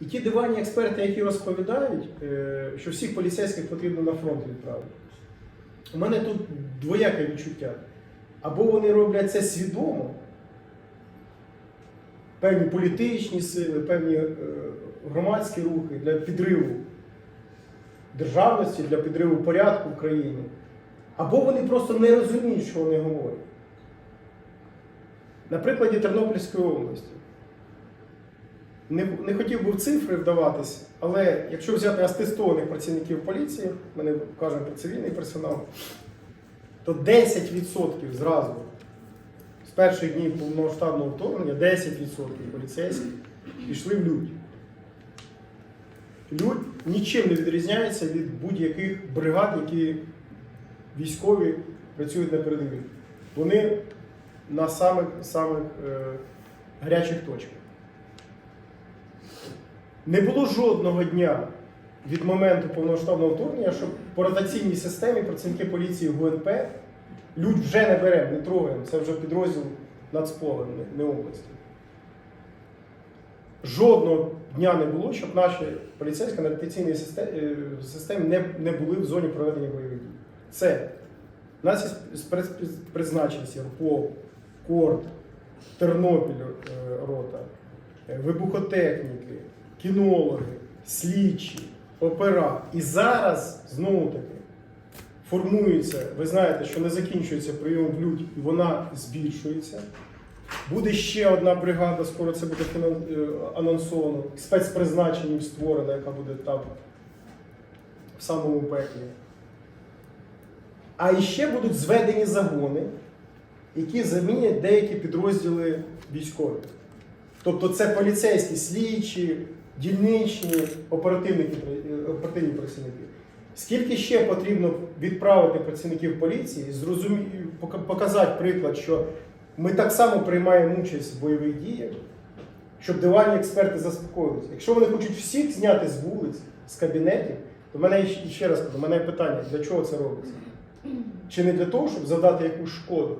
І ті диванні експерти, які розповідають, е, що всіх поліцейських потрібно на фронт відправити. У мене тут двояке відчуття. Або вони роблять це свідомо, певні політичні сили, певні е, громадські рухи для підриву державності, для підриву порядку в країні. Або вони просто не розуміють, що вони говорять. На прикладі Тернопільської області. Не, не хотів би в цифри вдаватись, але якщо взяти атестованих працівників поліції, ми не кажемо про цивільний персонал, то 10% зразу з перших днів повномасштабного вторгнення 10% поліцейських пішли в людь. Людь нічим не відрізняється від будь-яких бригад, які військові працюють на передовій. Вони на самих, самих е, гарячих точках. Не було жодного дня від моменту повномасштабного вторгнення, щоб по ротаційній системі працівники поліції ГУНП людь вже не беремо, не трогаємо. Це вже підрозділ Нацпола, не- області. Жодного дня не було, щоб наші поліцейські на ротаційній системі, системі не, не були в зоні проведення бойових дій. Це нас є спецпризначенці РПО, КОРД, Тернопіль е, рота, е, вибухотехніки, кінологи, слідчі, опера. І зараз знову таки формується, ви знаєте, що не закінчується прийом в людь, і вона збільшується. Буде ще одна бригада, скоро це буде е, анонсовано, спецпризначенням створена, яка буде там в самому пеклі. А іще будуть зведені загони, які замінять деякі підрозділи військових. Тобто це поліцейські слідчі, дільничні, оперативники, е, оперативні працівники. Скільки ще потрібно відправити працівників поліції, зрозумі... показати приклад, що ми так само приймаємо участь в бойових діях, щоб диванні експерти заспокоїлися. Якщо вони хочуть всіх зняти з вулиць, з кабінетів, то в мене ще раз кажу, мене питання, для чого це робиться? Чи не для того, щоб завдати якусь шкоду?